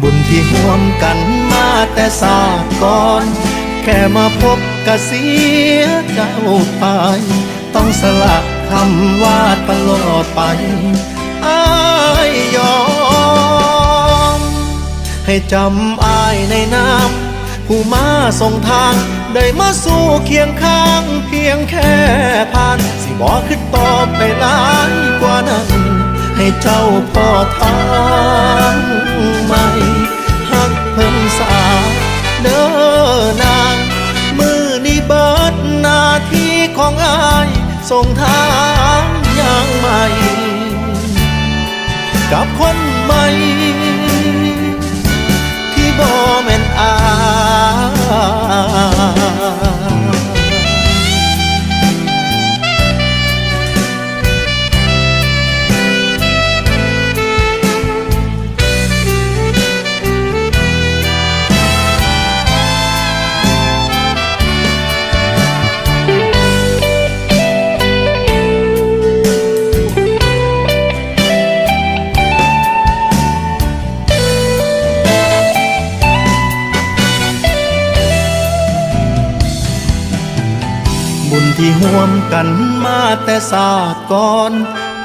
บุญที่ห่วมกันมาแต่ศาสก่อน แค่มาพบกะเสียเจ้าไป ต้องสละคำว่าตลอดไปอายยอม ให้จำอายในน้ำผู้มาส่งทาง ได้มาสู่เคียงข้าง เพียงแค่ผ่าน สิบอกขึ้นต่อไปหลายกว่านั้น ให้เจ้าพ่อทาง ใหม่หักเพิ่นสาเด้อนางมือนี้เบิดหน้าที่ของอายส่งทางอย่างใหม่ กับคนใหม่ บุญที่ห่วมกันมาแต่ศาสตร์ก่อน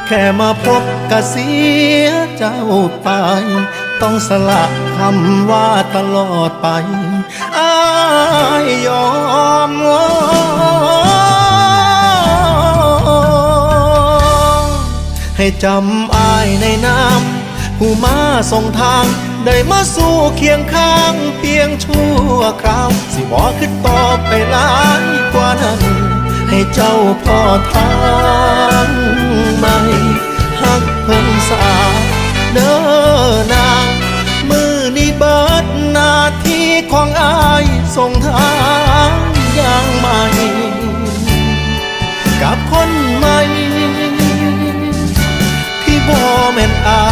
แค่มาพบกะเสียเจ้าไป ต้องสละคำว่าตลอดไปอายยอมให้จำอายในน้ำผู้มาส่งทางได้มาสู่เคียงข้างเพียงชั่วคราว สิบอกขึ้นต่อไปหลายกว่านั้น ให้เจ้าพ่อทางใหม่หักเพิ่นสาเด้อนามือนี้เบิดหน้าที่ของอายส่งทางอย่างใหม่ กับคนใหม่ที่บ่แม่นอา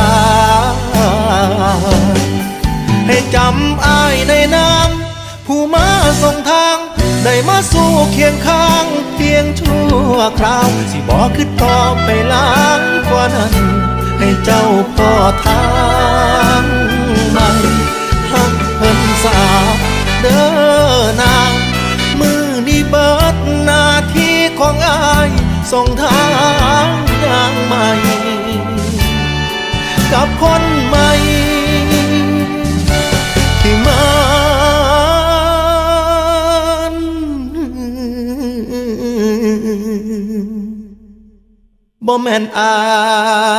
ยให้จำอายในน้ำผู้มาส่งทาง ได้มาสู่เคียงข้างเพียงชั่วคราว สิบอกขึ้นต่อไปหลายกว่านั้น ให้เจ้าพ่อทางใหม่หักเพิ่นสาเด้อนางมือนี้เบิดหน้าที่ของอายส่งทางอย่างใหม่ กับคนใหม่ บ่แม่นอาย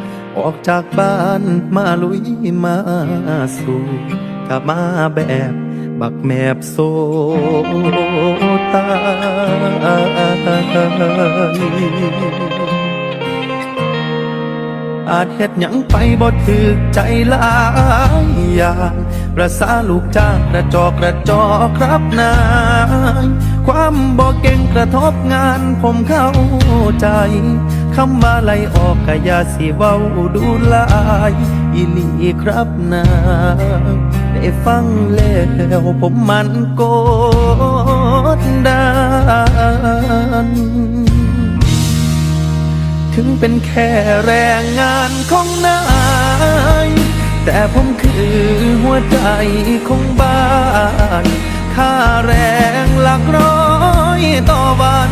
ออกจากบ้านมาลุยมาสู่กลับมาแบบบักแมบโซตายอาจเฮ็ดหยังไปบ่ถึกใจหลายอย่างประสาลูกจ้างกระจอกกระจอกครับนาย ความบ่เก่งกระทบงานผมเข้าใจำว่าไล่ออกก็อย่าสิเว้าดูลายอีหลีครับนาได้ฟังแล้วผมมันโกดดันถึงเป็นแค่แรงงานของนาย แต่ผมคือหัวใจของบ้าน ค่าแรงหลักร้อยต่อวัน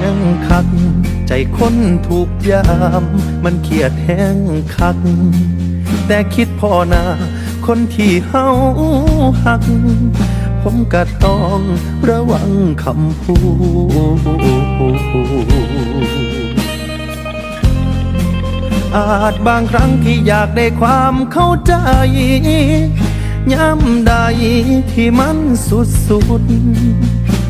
แห้งคัก ใจคนถูกยาม มันเครียดแห้งคัก แต่คิดพอนาคนที่เฮาหัก ผมก็ต้องระวังคำพูดอาจบางครั้งที่อยากได้ความเข้าใจ ย้ำใดที่มันสุดสุด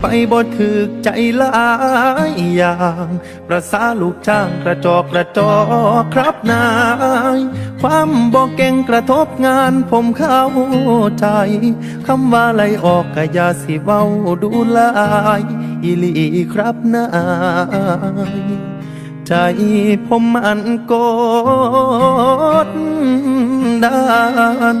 ไปบ่ถึกใจหลายอย่างประสาลูกจ้างกระจอกกระจอกครับนาย ความบ่เก่งกระทบงานผมเข้าใจคำว่าไลออกก็อย่าสิเว้าดูลายอีลีครับนายใจผมมันกดดัน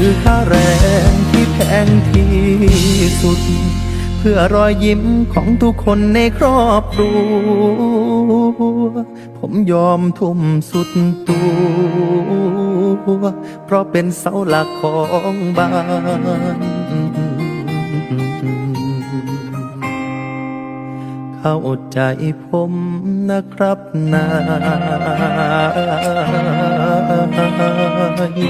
คือค่าแรงที่แพงที่สุด เพื่อรอยยิ้มของทุกคนในครอบครัว ผมยอมทุ่มสุดตัว เพราะเป็นเสาหลักของบ้านเข้าใจผมนะครับนาย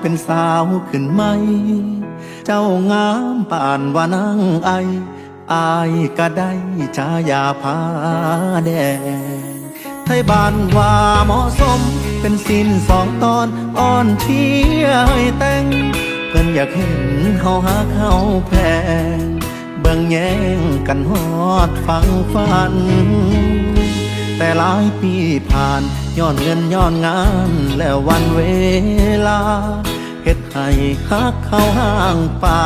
เป็นสาวขึ้นไหม เจ้างามป่านว่านางไอ อายก็ได้ชายาพาแดง ไทยบ้านว่าเหมาะสม เป็นสินสองตอนอ่อนเชียให้แต่ง เพิ่นอยากเห็นเฮาหาเขาแพง เบิ่งแย่งกันฮอดฟังฟัน แต่หลายปีผ่านย้อนเงินย้อนงานแล้ววันเวลาเฮ็ดให้ฮักเข้าห้างป่า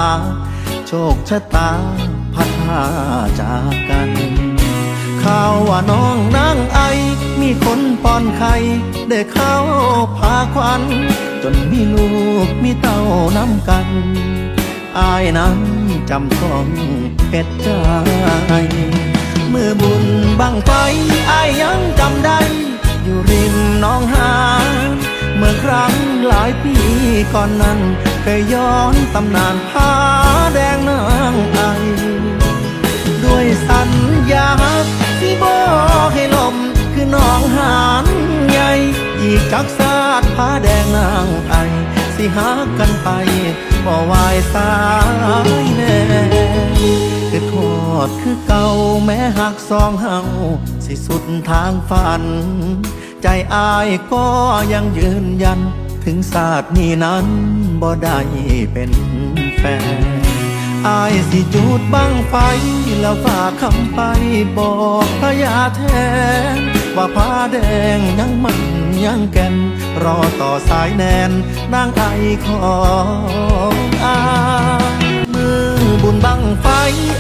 โชคชะตาพัดพาจากกันข่าวว่าน้องนางไอ มีคนป้อนไข่ได้เข้าพาควัน จนมีลูกมีเต้าน้ำกัน อายนั้นจำต้องเพ็ดใจ เมื่อบุญบังไฟอายยังจำได้ อยู่ริมน้องหานเมื่อครั้งหลายปีก่อนนั้นเคยย้อนตำนานผาแดงนางไอด้วยสัญญาที่บอกให้ลมคือน้องหานใหญ่อีกจักสาดผ้าแดงนางไอสิหากันไปบ่วายสายแน่ คือโทษคือเก่าแม้หักสองเฮาสิสุดทางฝัน ใจอายก็ยังยืนยัน ถึงศาสตร์นี้นั้นบ่ได้เป็นแฟนอายสิจูดบังไฟ แล้วฝากคำไปบอกพญาแทน ว่าผ้าแดงยังมันยังแก่น รอต่อสายแนนนางไอของอายมือบุญบังไฟ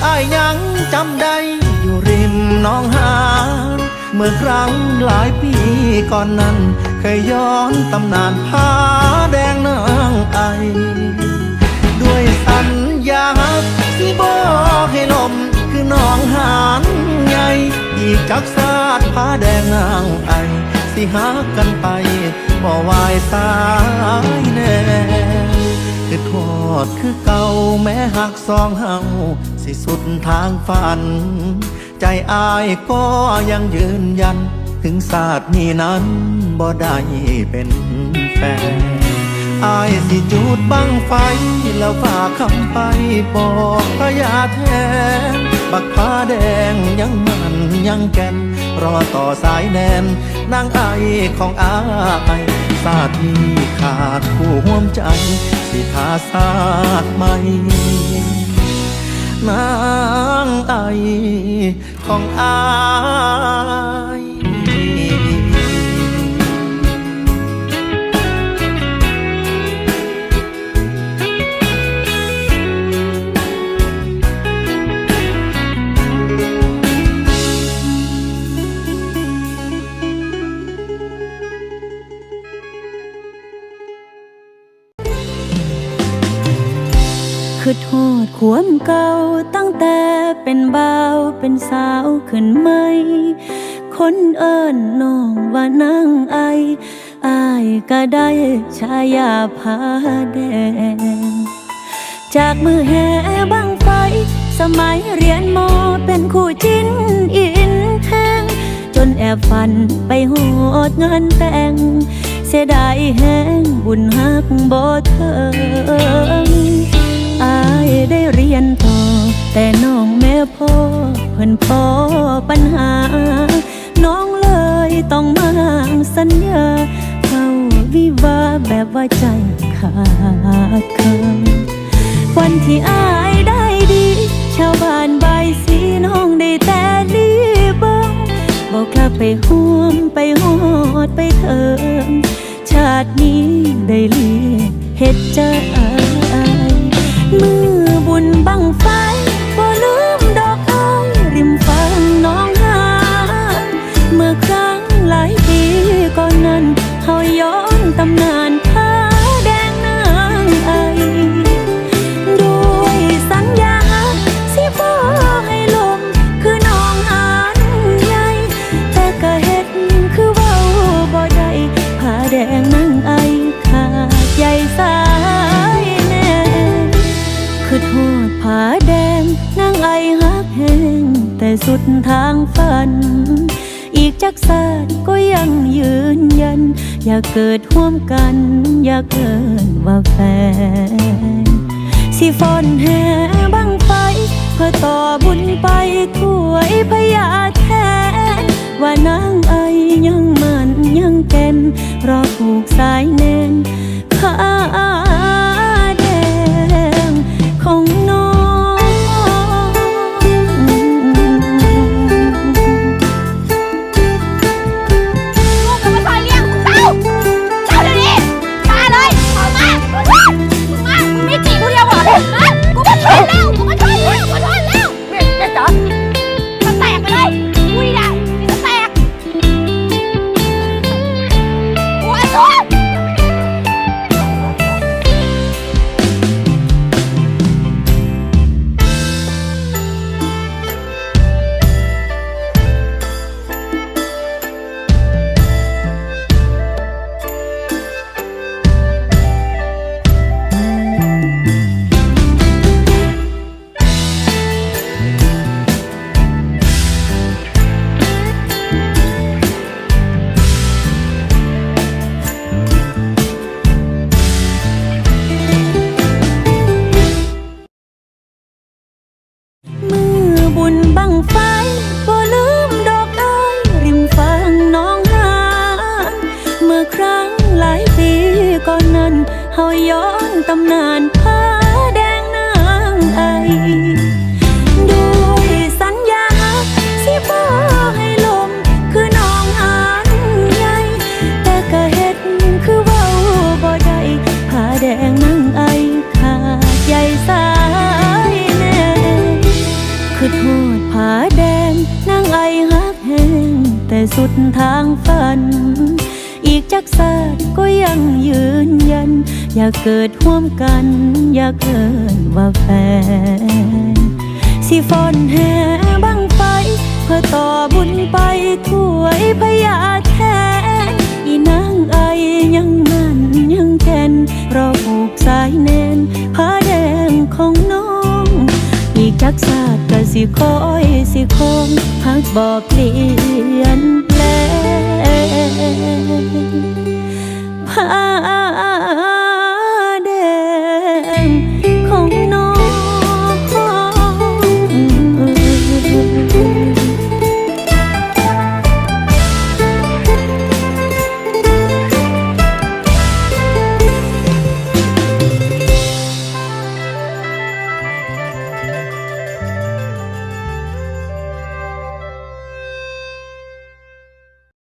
อายยังจำได้อยู่ริมน้องหานเมื่อครั้งหลายปีก่อนนั้น เคยย้อนตำนานผ้าแดงนางไอ ด้วยสัญญาที่บอกให้ลมคือน้องหานไง อีกจักสาดผ้าแดงนางไอ สิหากันไปบ่วายสายแน่ คือโทษคือเก่าแม้หักสองเฮาสิสุดทางฝัน ใจอายก็ยังยืนยัน ถึงศาสตร์นี้นั้นบ่ได้เป็นแฟนอายสิจูดบังไฟ แล้วฝากคำไปบอกพญาแทนบักผ้าแดงยังมันยังแก่น รอต่อสายแนนนางไอของอาย ซาดนี้ขาดคู่ห่วมใจ สิทาศาสตร์ใหม่นางไอของอา ยคือโทษขวมเก่าตั้งแต่เป็นบ่าวเป็นสาวขึ้นไหม คนเอิ้นน้องว่านางไออายก็ได้ชายาผาแดง จากมือแห่บังไฟ สมัยเรียนมอเป็นคู่จิ้นอินแห้งจนแอบฝันไปโหดงานแต่ง เสียดายแห้งบุญฮักบ่เถิง อยได้เรียนต่อ แต่น้องแม่พ่อเพิ่นพอปัญหา น้องเลยต้องมาสัญญา เข้าวิวาแบบว่าใจขาดคินวันที่อายได้ดี ชาวบ้านใบสีน้องได้แต่ลีเบิงบอกกลับไปห่วมไปหอดไปเถิงชาตินี้ได้เลียเฮ็ดใจ มือบุญบังไฟบ่ลืมดอกอ้ายริมฝั่งน้องหาเมื่อครั้งหลายปีก่อนนั้นเฮาย้อนตำนาน อยาเกิดห่วมกัน อย่าเกินว่าแฟน สิฟอนแห่บังไฟ เพื่อต่อบุญไปถวยพญาแทน ว่านางไอยังมันยังเก่นรอผูกสายแน สุดทางฝัน อีกจักศาสตร์ก็ยังยืนยัน อยากเกิดร่วมกัน อยากเกินว่าแฟน สิฟอนแห่บังไฟ เพื่อต่อบุญไปถวยพยาแทนอีนางไอยังมันยังแก่นรอผูกสายแน่นผ้าแดงของน้องอีกจักศาสตร์ก็สิคอยสิคงหักบอกเปลี่ยน 怕。